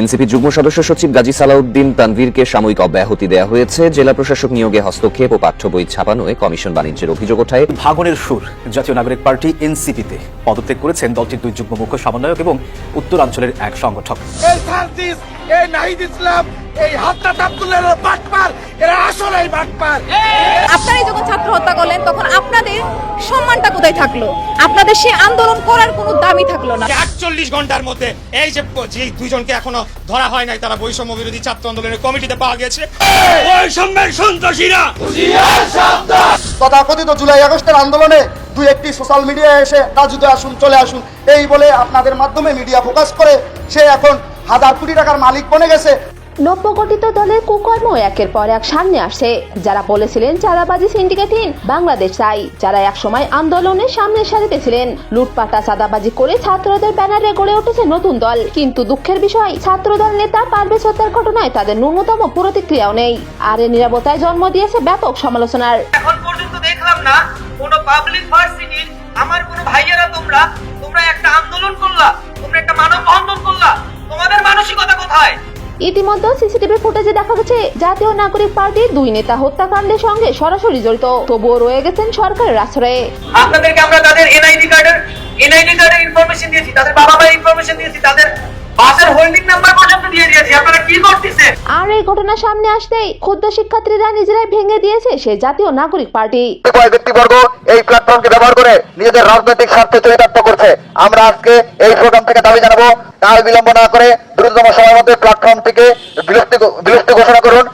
NCP যুগ্ম সদস্য সচিব গাজী সালাউদ্দিন তানভীরকে সাময়িক অব্যাহতি দেওয়া হয়েছে। জেলা প্রশাসক নিয়োগে হস্তক্ষেপ ও পাঠ্য বই ছাপানোয় কমিশন বাণিজ্যের অভিযোগ ওঠায়। ভাগনের সুর জাতীয় নাগরিক পার্টি এনসিপিতে পদত্যাগ করেছেন দলটির দুই যুগ্ম মুখ্য সমন্বয়ক এবং উত্তরাঞ্চলের এক সংগঠক। এই হাতটা আব্দুল্লাহ বাটপার এরা আসলে বাটপার। আপনারাই যখন ছাত্র হত্যা করলেন তখন আপনাদের সম্মানটা কোথায় থাকল? আপনাদের সেই আন্দোলন করার কোনো দামই থাকল না। আটচল্লিশ ঘণ্টার মধ্যে এই যে যে দুইজনকে এখনও ধরা হয় নাই তারা বৈষম্য বিরোধী ছাত্র আন্দোলনের কমিটিতে পাওয়া গেছে। বৈষম্যের সন্ত্রাসীরা! তথাকথিত জুলাই আগস্টের আন্দোলনে দুই একটি সোশ্যাল মিডিয়ায় এসে রাজুতে আসুন চলে আসুন। এই বলে আপনাদের মাধ্যমে মিডিয়া ফোকাস করে সে এখন হাজার কোটি টাকার মালিক বনে গেছে। নব্যগঠিত দলের কুকর্ম একের পর এক সামনে আসছে। যারা বলেছিলেন চাঁদাবাজি সিন্ডিকেটহীন বাংলাদেশ চাই যারা একসময় আন্দোলনের সামনের সারিতে ছিলেন লুটপাটা চাঁদাবাজি করে ছাত্রদের ব্যানারে গড়ে উঠেছে নতুন দল। কিন্তু দুঃখের বিষয়, ছাত্রদল নেতা পারভেজ হত্যার ঘটনায় তাদের ন্যূনতম প্রতিক্রিয়াও নেই। আর এ নিরাপত্তায় জন্ম দিয়েছে ব্যাপক সমালোচনার। এখন পর্যন্ত দেখলাম না পাবলিক ভার্সিটির আমার ভাইয়েরা তোমরা তোমরা একটা আন্দোলন করলা, তোমরা একটা মানব করলা, তোমাদের মানসিকতা কোথায়? ইতিমধ্যে সিসিটিভি ফুটেজে দেখা গেছে, জাতীয় নাগরিক পার্টির দুই নেতা হত্যাকাণ্ডের সঙ্গে সরাসরি জড়িত। তবুও রয়ে গেছেন সরকারের আশ্রয়ে আপনাদেরকে আমরা তাদের এনআইডি কার্ডের এনআইডি কার্ডের ইনফরমেশন দিয়েছি, তাদের বাবা মায়ের ইনফরমেশন দিয়েছি, তাদের বাসের হোল্ডিং নাম্বার পর্যন্ত দিয়ে দিয়েছি। আপনারা কি আর এই ঘটনা সামনে আসতেই ক্ষুদ্র শিক্ষার্থীরা নিজেরাই ভেঙে দিয়েছে সে জাতীয় নাগরিক পার্টি। ব্যক্তিবর্গ এই প্ল্যাটফর্মকে ব্যবহার করে নিজেদের রাজনৈতিক স্বার্থে চরিতার্থ করছে। আমরা আজকে এই প্রোগ্রাম থেকে দাবি জানাব কাল বিলম্ব না করে দ্রুততম সময়ের মধ্যে প্ল্যাটফর্ম থেকে বিলুপ্তি ঘোষণা করুন।